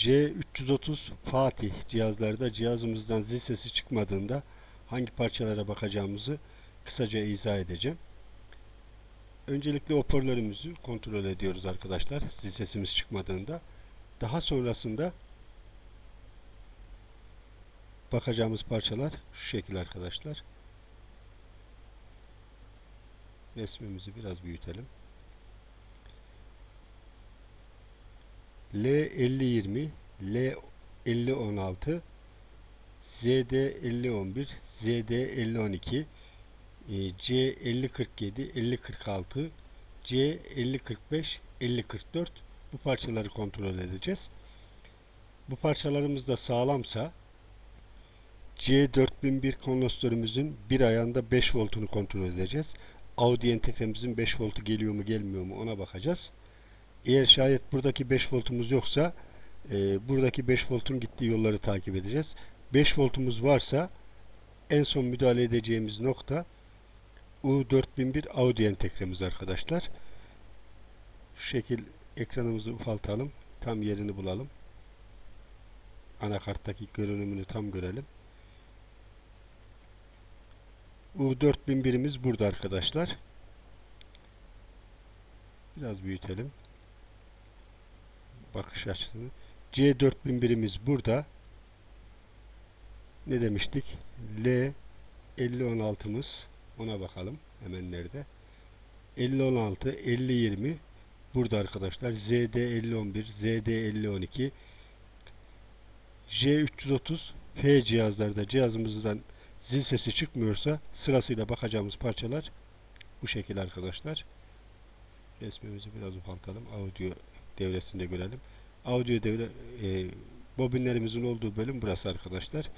J330 Fatih cihazlarda cihazımızdan zil sesi çıkmadığında hangi parçalara bakacağımızı kısaca izah edeceğim. Öncelikle hoparlörümüzü kontrol ediyoruz arkadaşlar zil sesimiz çıkmadığında. Daha sonrasında bakacağımız parçalar şu şekil arkadaşlar. Resmimizi biraz büyütelim. L5020, L5016, ZD5011, ZD5012, C5047, 5046, C5045, 5044 bu parçaları kontrol edeceğiz. Bu parçalarımız da sağlamsa C4001 kondansatörümüzün bir ayağında 5 voltunu kontrol edeceğiz. Audi entegremizin 5 voltu geliyor mu gelmiyor mu ona bakacağız. Eğer şayet buradaki 5 voltumuz yoksa e, buradaki 5 voltun gittiği yolları takip edeceğiz. 5 voltumuz varsa en son müdahale edeceğimiz nokta U4001 Audi entegremiz arkadaşlar. Şu şekil ekranımızı ufaltalım. Tam yerini bulalım. Anakarttaki görünümünü tam görelim. U4001'imiz burada arkadaşlar. Biraz büyütelim. Bakış açısını. C4001'imiz burada. Ne demiştik? L 5016'mız. Ona bakalım. Hemen nerede? 5016, 5020 burada arkadaşlar. ZD 5011, ZD 5012 J330 F cihazlarda cihazımızdan zil sesi çıkmıyorsa sırasıyla bakacağımız parçalar bu şekil arkadaşlar. Resmimizi biraz ufaltalım. Audio devresinde görelim. Audio devre e, bobinlerimizin olduğu bölüm burası arkadaşlar.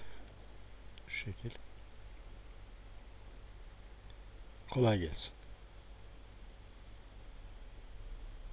Şu şekil. Kolay gelsin.